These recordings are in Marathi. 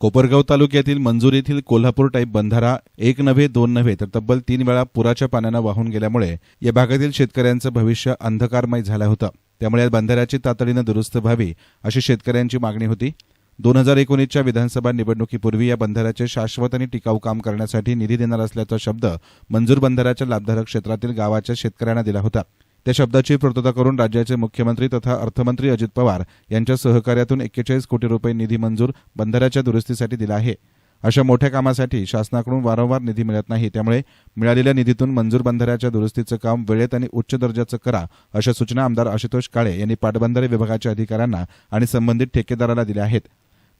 कोपरगाव तालुक्यातील मंजूर येथील कोल्हापूर टाईप बंधारा एक नव्हे दोन नव्हे तर तब्बल तीन वेळा पुराच्या पाण्यानं वाहून गेल्यामुळे या भागातील शेतकऱ्यांचं भविष्य अंधकारमय झालं होतं. त्यामुळे या बंधाऱ्याची तातडीनं दुरुस्त व्हावी अशी शेतकऱ्यांची मागणी होती. दोन हजार एकोणीसच्या विधानसभा निवडणुकीपूर्वी या बंधाऱ्याचे शाश्वत आणि टिकाऊ काम करण्यासाठी निधी देणार असल्याचा शब्द मंजूर बंधाऱ्याच्या लाभधारक क्षेत्रातील गावाच्या शेतकऱ्यांना दिला होता. त्या शब्दाची पूर्तता करून राज्याचे मुख्यमंत्री तथा अर्थमंत्री अजित पवार यांच्या सहकार्यातून एक्केचाळीस कोटी रुपये निधी मंजूर बंधाऱ्याच्या दुरुस्तीसाठी दिला आहे. अशा मोठ्या कामासाठी शासनाकडून वारंवार निधी मिळत नाही त्यामुळे मिळालेल्या निधीतून मंजूर बंधाऱ्याच्या दुरुस्तीचं काम वेळेत आणि उच्च दर्जाचं करा अशा सूचना आमदार आशुतोष काळे यांनी पाटबंधारे विभागाच्या अधिकाऱ्यांना आणि संबंधित ठेकेदाराला दिल्या आहेत.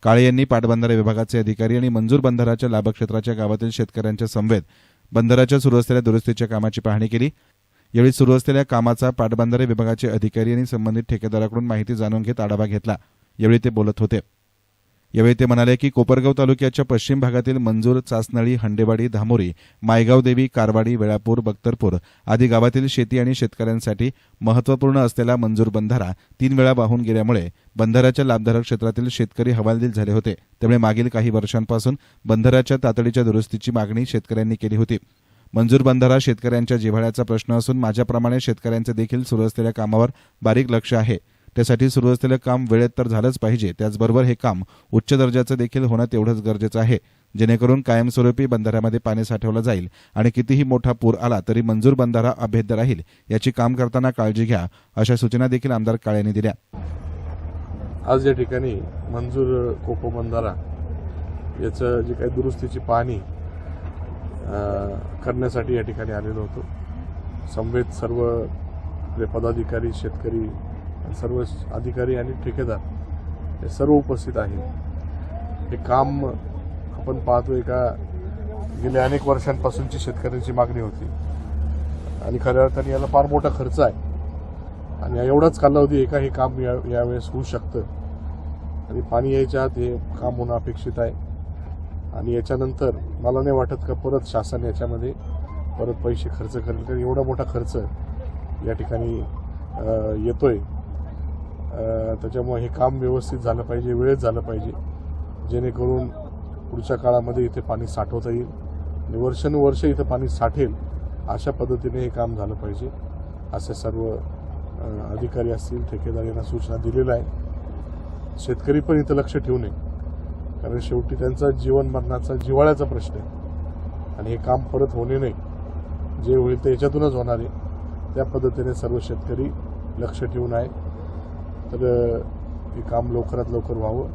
काळे यांनी पाटबंधारे विभागाचे अधिकारी आणि मंजूर बंधाराच्या लाभक्षेत्राच्या गावातील शेतकऱ्यांच्या समवेत बंधाराच्या सुरू असलेल्या दुरुस्तीच्या कामाची पाहणी केली. यावेळी सुरू असलेल्या कामाचा पाटबंधारे विभागाचे अधिकारी आणि संबंधित ठेकेदाराकडून माहिती जाणून घेत आढावा घेतला. यावेळी ते बोलत होते. यावेळी ते म्हणाले की कोपरगाव तालुक्याच्या पश्चिम भागातील मंजूर चासनळी हंडेवाडी धामोरी मायगाव देवी कारवाडी वेळापूर बख्तरपूर आदी गावातील शेती आणि शेतकऱ्यांसाठी महत्त्वपूर्ण असलेला मंजूर बंधारा तीन वेळा वाहून गेल्यामुळे बंधाऱ्याच्या लाभधारक क्षेत्रातील शेतकरी हवालदिल झाले होते. त्यामुळे मागील काही वर्षांपासून बंधाऱ्याच्या तातडीच्या दुरुस्तीची मागणी शेतकऱ्यांनी केली होती. मंजूर बंधारा शेतकऱ्यांच्या जिव्हाळ्याचा प्रश्न असून माझ्याप्रमाणे शेतकऱ्यांचे देखील सुरू असलेल्या कामावर बारीक लक्ष आहे. त्यासाठी सुरू असलेलं काम वेळेत तर झालंच पाहिजे. त्याचबरोबर हे काम उच्च दर्जाचं देखील होणं तेवढंच गरजेचं आहे. जेणेकरून कायमस्वरूपी बंधाऱ्यामध्ये पाणी साठवलं जाईल आणि कितीही मोठा पूर आला तरी मंजूर बंधारा अभेद्य राहील. याची काम करताना काळजी घ्या अशा सूचना देखील आमदार काळेंनी दिल्या. आज या ठिकाणी मंजूर कोको बंधारा याचं जे काही दुरुस्तीची पाहणी करण्यासाठी या ठिकाणी आलेलो होतो. समवेत सर्व आपले पदाधिकारी शेतकरी सर्व अधिकारी आणि ठेकेदार हे सर्व उपस्थित आहेत. हे काम आपण पाहतोय का गेल्या अनेक वर्षांपासूनची शेतकऱ्यांची मागणी होती. आणि खऱ्या अर्थाने याला फार मोठा खर्च आहे. आणि एवढाच कालावधी एका हे काम या यावेळेस होऊ शकतं. आणि पाणी यायच्या आत हे काम होणं अपेक्षित आहे. आणि याच्यानंतर मला नाही वाटत का परत शासन याच्यामध्ये परत पैसे खर्च करेल कारण एवढा मोठा खर्च या ठिकाणी येतोय. त्याच्यामुळे हे काम व्यवस्थित झालं पाहिजे वेळेत झालं पाहिजे. जेणेकरून पुढच्या काळामध्ये इथे पाणी साठवता येईल आणि वर्षानुवर्ष इथं पाणी साठेल अशा पद्धतीने हे काम झालं पाहिजे. असे सर्व अधिकारी असतील ठेकेदार यांना सूचना दिलेल्या आहे शेतकरी पण इथं लक्ष ठेवू नये. कारण शेवटी त्यांचा जीवन मरणाचा जिव्हाळ्याचा प्रश्न आहे. आणि हे काम परत होणे नाही. जे होईल ते याच्यातूनच होणार आहे. त्या पद्धतीने सर्व शेतकरी लक्ष ठेवून आहे. तर हे काम लवकरात लवकर व्हावं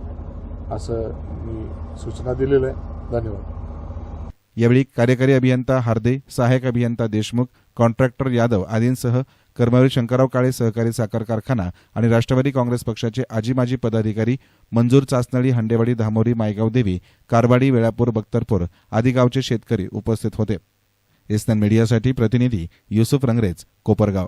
असं मी सूचना दिलेलं आहे. धन्यवाद. यावेळी कार्यकारी अभियंता हार्दे सहाय्यक अभियंता देशमुख कॉन्ट्रॅक्टर यादव आदींसह कर्मवीर शंकरराव काळे सहकारी साखर कारखाना आणि राष्ट्रवादी काँग्रेस पक्षाचे आजी माजी पदाधिकारी मंजूर चासनळी हंडेवाडी धामोरी मायगाव देवी कारवाडी वेळापूर बख्तरपूर आदी गावचे शेतकरी उपस्थित होते. एसनन मीडियासाठी प्रतिनिधी युसुफ रंगरेज कोपरगाव.